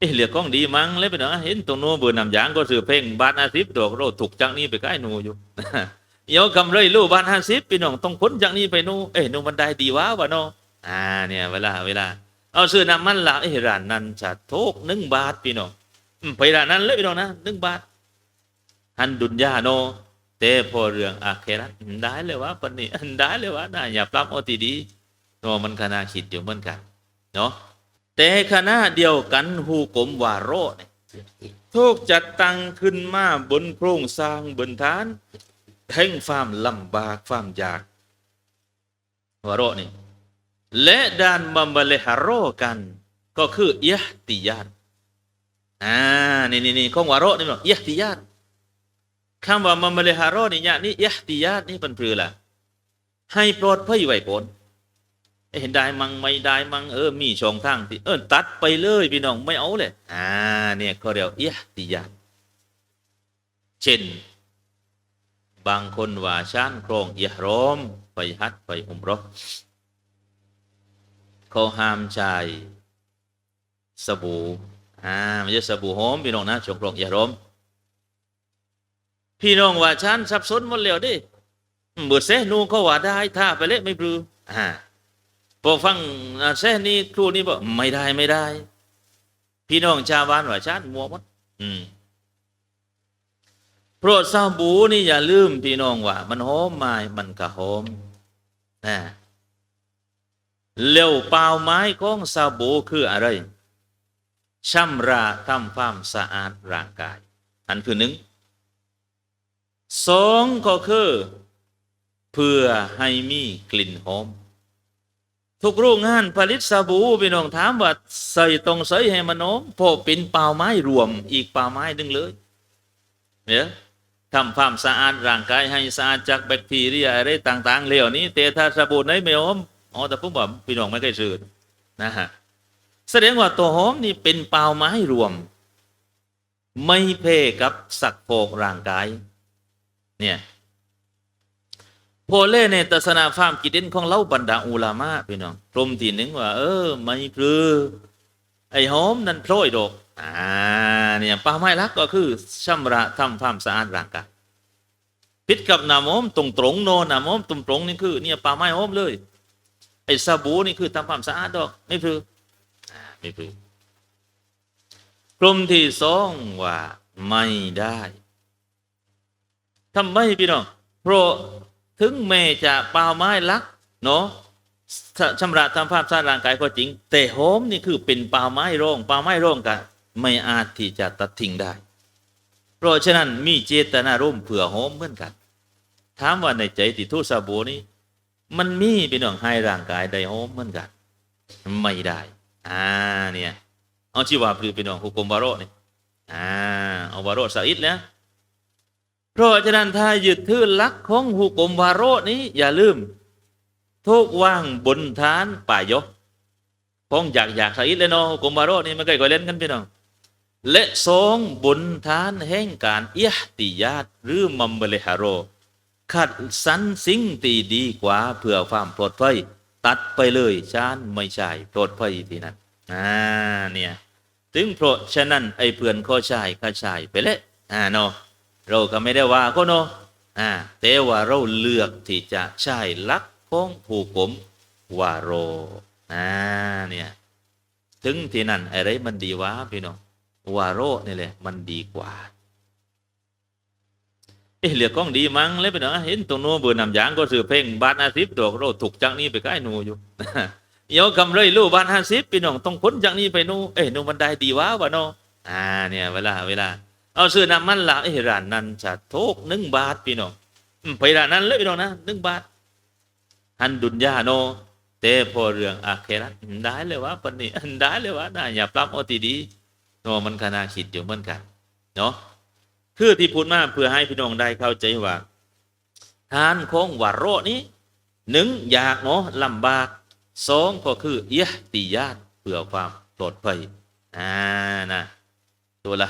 เอเหลือกล้องดีมั้งเลยไปเนาะเห็นตรงโน้เบอร์นำยางก็ซื้อเพลงบาทห้าสิบดอกเราถูกจากนี้ไปใกล้หนูอยู่เดี๋ยวกำไรลูกบาทห้าสิบพี่น้องต้องพ้นจากนี้ไปหนูเอ๊ะหนูมันได้ดีวะวะเนาะอ่าเนี่ยเวลาเวลา เอาซื้อน้ำมันละเอ้ร้านนั้นจะทุกหนึ่งบาทพี่น้องไปร้านนั้นเลยพี่น้องนะหนึ่งบาทหันดุนยาโนแต่พอเรื่องอาเครัตได้เลยวะปนนี้ได้เลยวะน่าอย่าปรับเอาตีดีเนมันขนาดคิดอยู่เหมือนกันเนาะ แต่ขณะเดียวกันหูกลมวาโรเนี่ยทุกจัดตั้งขึ้นมาบนโครงสร้างบนฐานแห่งความลำบากความยากวาโรนี่และด้านบัมบเลฮาโรกัน ก็คืออิยติยาตอ่านี่นี่นี่ของวาโรนี่บอกอิยติยาตคำว่าบัมบเลฮาโรนี่เนี่ยนี่อิยติยาตนี่เป็นเพื่อละให้ปลอดภัยไว้ผล เห็นได้มังไม่ได้มังเออมีช่องทางที่เออตัดไปเลยพี่น้องไม่เอาเลยอ่าเนี่ยเขาเรียกอิยติยาเช่น บางคนว่าชานโครงเอิหรอมไปฮัดไปอุมรอเขาห้ามใช้สบู่อ่าไม่ใช่สบู่หอมพี่น้องนะชงกรองอย่าร้มพี่น้องว่าฉันสับสนหมดแล้วดิเบิดเสนูเขาว่าได้ถ้าไปเละไม่ปลืออ่า พอกฟังอ่าเสนี่ครูนี่บอกไม่ได้ไม่ได้ พี่น้องชาวบ้านว่าฉันมัวหมดอืมโปรดสบู่นี่อย่าลืมพี่น้องว่า มันหอมไม้มันก็หอมนะเร็วเปล่าไม้ของซาบูคืออะไรช่ำระทำความสะอาดร่างกาย อันคือหนึ่งสองก็คือ เพื่อให้มีกลิ่นหอม ทุกโรงงานผลิตสบู่พี่น้องถามว่าใส่ตรงใส่ให้มันหอมพอเป็นเปล่าไม้รวมอีกเปล่าไม้ดึงเลยเนี่ยทำความสะอาดร่างกายให้สะอาดจากแบคทีเรียอะไรต่างๆเหล่านี้แต่ถ้าสบู่ไหนไม่หอมอ๋อแต่ผมบอกพี่น้องไม่เคยซื้อนะฮะแสดงว่าตัวหอมนี่เป็นเปล่าไม้รวม ไม่เพ่กับสักโพกร่างกายเนี่ย โพเล่ในตัสนาฟามกิดเด่นของเล่าบรรดาอุลามะพี่น้องกรมที่หนึ่งว่า เออ ไม่พลือ ไอ้หอมนั่นโพลอยดอกอ่าเนี่ยป่าไม้รักก็คือช่ำระทำความสะอาดร่างกายพิษกับน้ำหอมตรงตรงโนน้ำหอมตรงตรงนี่คือ เนี่ยป่าไม้หอมเลย ไอ้สบู่นี่คือทำความสะอาดดอก ไม่พลืออ่าไม่พลือกลุ่มที่สองว่า ไม่ได้ทำไมพี่น้องเพราะ ถึงแม้จะเปล่าไม้ลักเนาะชำระทำภาพสะอาดร่างกายก็จริง แต่หอมนี่คือเป็นเปล่าไม้ร่องเปล่าไม้ร่องกันไม่อาจที่จะตัดทิ้งได้ เพราะฉะนั้นมีเจตนาร่วมเผื่อหอมเหมือนกันถามว่าในใจติทุสบู่นี้ มันมีเป็นของให้ร่างกายได้หอมเหมือนกัน ไม่ได้อ่าเนี่ยเอาชีวาพลือเป็นของฮุกมบาโรเนี่ยอ่าเอาบาโรสะอิดแล้ว เพราะฉะนั้นถ้ายึดถือหลักของฮุกมบาโรนี้ อย่าลืม ทุกว่างบนฐานป่ายกของอยากอยากสะอิดเลยเนาะฮุกมบาโรนี่มันเคยก่อยเล่นกันพี่น้องและสองบนฐานแห่งการเอียติยาตหรือมัมเบเลฮาโรขัดสรรสิ่งที่ดีกว่าเพื่อความปลอดภัยตัดไปเลยชานไม่ใช่ปลอดภัยที่นั่นอ่าเนี่ยถึงเพราะฉะนั้นไอ้เพื่อนข้อชายข้าชายไปเลยอ่าเนาะ เราก็ไม่ได้ว่าก็เนาะอ่าแต่ว่าเราเลือกที่จะใช้ลักของผู้ผมวาโรอ่าเนี่ยถึงที่นั่นอะไรมันดีวะพี่น้องวาโรนี่แหละมันดีกว่าเอ๊ะเหลือกล้องดีมั้งเลยไปเนาะเห็นตรงโน้เบอร์นำยางก็ซื้อเพลงบาทห้าสิบดอกเราถูกจากนี้ไปใกล้หนูอยู่เดี๋ยวกำไรลูกบาทห้าสิบพี่น้องต้องพ้นจากนี้ไปนูเอ๊ะหนูมันได้ดีวะวะเนาะอ่าเนี่ยเวลาเวลา เอาซื้อน้ำมันละเอ้ยร้านนั้นจะทุกหนึ่งบาทพี่น้องไปร้านนั้นเลยพี่น้องนะหนึ่งบาทหันดุนยาโนแต่พอเรื่องอาเครัตได้เลยวะปนี้ได้เลยวะน่าอย่าปรับเอาตีดีเนาะมันขนาคิดอยู่เหมือนกันเนาะคือที่พูดมาเพื่อให้พี่น้องได้เข้าใจว่าทานของวาโรนี้หนึ่งอยากเนาะลำบากสองก็คือเอียติญาตเพื่อความปลอดภัยอ่านะ ตัวล